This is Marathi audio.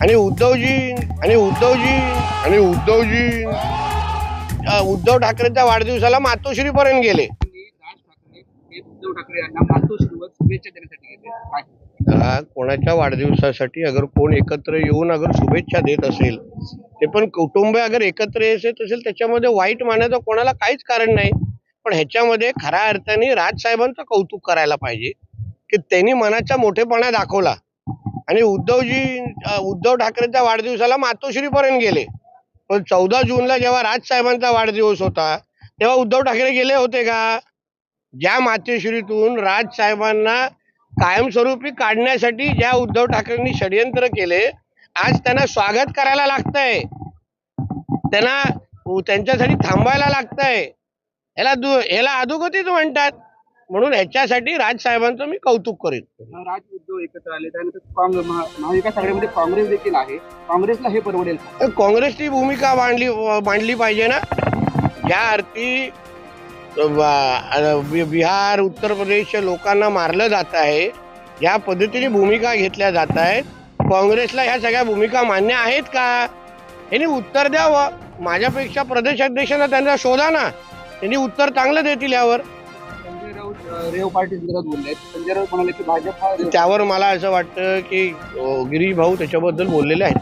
आणि उद्धवजी आणि उद्धवजी आणि उद्धवजी अ, उद्धव ठाकरेंच्या वाढदिवसाला मातोश्री पर्यंत गेले. आणि राज ठाकरे हे उद्धव ठाकरे यांना मातोश्रीवर शुभेच्छा देण्यासाठी गेले. काय अ, कोणाच्या वाढदिवसासाठी अगर कोण एकत्र येऊन अगर शुभेच्छा देत असेल ते पण कुटुंब अगर एकत्र येत असेल त्याच्यामध्ये वाईट मानायचं कोणाला काहीच कारण नाही. पण ह्याच्यामध्ये खऱ्या अर्थाने राजसाहेबांचं कौतुक करायला पाहिजे की त्यांनी मनाचा मोठेपणा दाखवला. आणि उद्धवजी उद्धव ठाकरेंच्या वाढदिवसाला मातोश्रीपर्यंत गेले. पण चौदा जूनला जेव्हा राजसाहेबांचा वाढदिवस होता तेव्हा उद्धव ठाकरे गेले होते का? ज्या मातोश्रीतून राजसाहेबांना कायमस्वरूपी काढण्यासाठी ज्या उद्धव ठाकरेंनी षडयंत्र केले आज त्यांना स्वागत करायला लागतंय. त्यांना त्यांच्यासाठी थांबायला लागतंय. ह्याला दु ह्याला अधोगतीच म्हणतात. म्हणून ह्याच्यासाठी राजसाहेबांचं मी कौतुक करीन. राज उद्धव एकत्र आले त्यानंतर महाविकास आघाडीमध्ये काँग्रेस देखील आहे. काँग्रेसला हे परवडेल काँग्रेसची भूमिका मांडली मांडली पाहिजे ना. ज्या अर्थी बिहार उत्तर प्रदेशच्या लोकांना मारलं जात आहे. या पद्धतीने भूमिका घेतल्या जात आहेत. काँग्रेसला ह्या सगळ्या भूमिका मान्य आहेत का? यांनी उत्तर द्यावं. माझ्यापेक्षा प्रदेश अध्यक्षांना त्यांना शोधा ना. त्यांनी उत्तर चांगलं देतील यावर. रेव पाटील संदर्भात बोलले संजय राऊत म्हणाले की भाजप हा त्यावर मला असं वाटतं की गिरीश भाऊ त्याच्याबद्दल बोललेले आहेत.